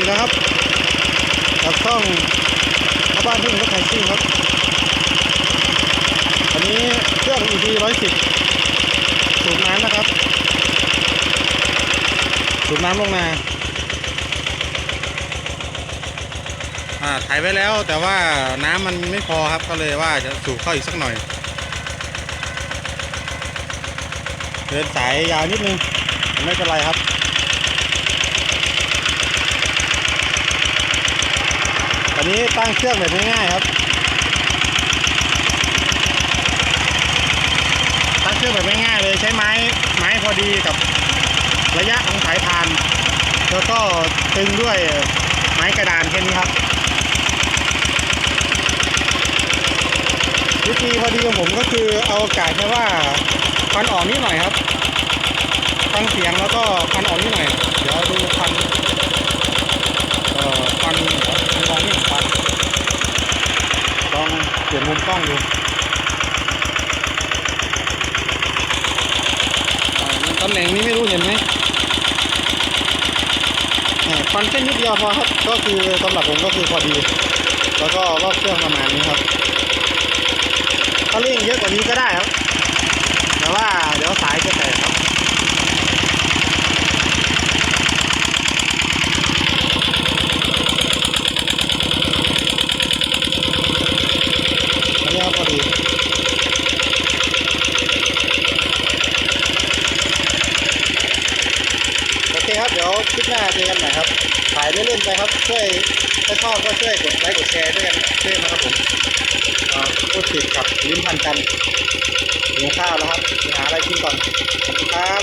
อีกแล้วครับกับช่องชาวบ้านทุ่งรถไถซิ่งครับอันนี้เครื่อง EP ร้อยสิบสูบน้ำนะครับ สูบน้ำลงนาอ่าถ่ายไว้แล้วแต่ว่าน้ำมันไม่พอครับก็เลยว่าจะสูบเข้าอีกสักหน่อย เดินสายยาวนิดนึง ไม่เป็นไรครับ อันนี้ตั้งเครื่องแบบง่ายๆครับ ตั้งเครื่องแบบง่ายๆเลยใช้ไม้ไม้พอดีกับระยะของสายพาน แล้วก็ตึงด้วยไม้กระดานแค่นี้ครับ วิธีพอดีของผมก็คือเอากาศแค่ว่าควันออกนิดหน่อยครับฟังเสียงแล้วก็ควันออกนิดหน่อย เดี๋ยวดูควันเอ่อควันเดี๋ยวมองไม่เห็นควันลองเปลี่ ยนมุมกล้องดูอ่ตำแหน่งนี้ไม่รู้เห็นไหมอ่าควันเส้นิดเดียวพอครับ ก็คือสำหรับผมก็คือพอดี แล้วก็รอบเครื่องประมาณนี้ครับ ถ้าเร่งเยอะกว่านี้ก็ได้ครับ แต่ว่าเดี๋ยวสายจะแตกครับ อันนี้ครับ พอดีโอเคครับ เดี๋ยวคลิปหน้าเจอกันใหม่ครับถ่ายเล่นๆไปครับ ช่วยถ้าชอบก็ช่วยกดไลค์กดแชร์ด้วยกันด้วยนะครับผมเอ่อพูดผิดกับลิ้นพันกันหิวข้าวแล้วครับไปหาอะไรกินก่อนขอบคุณครับ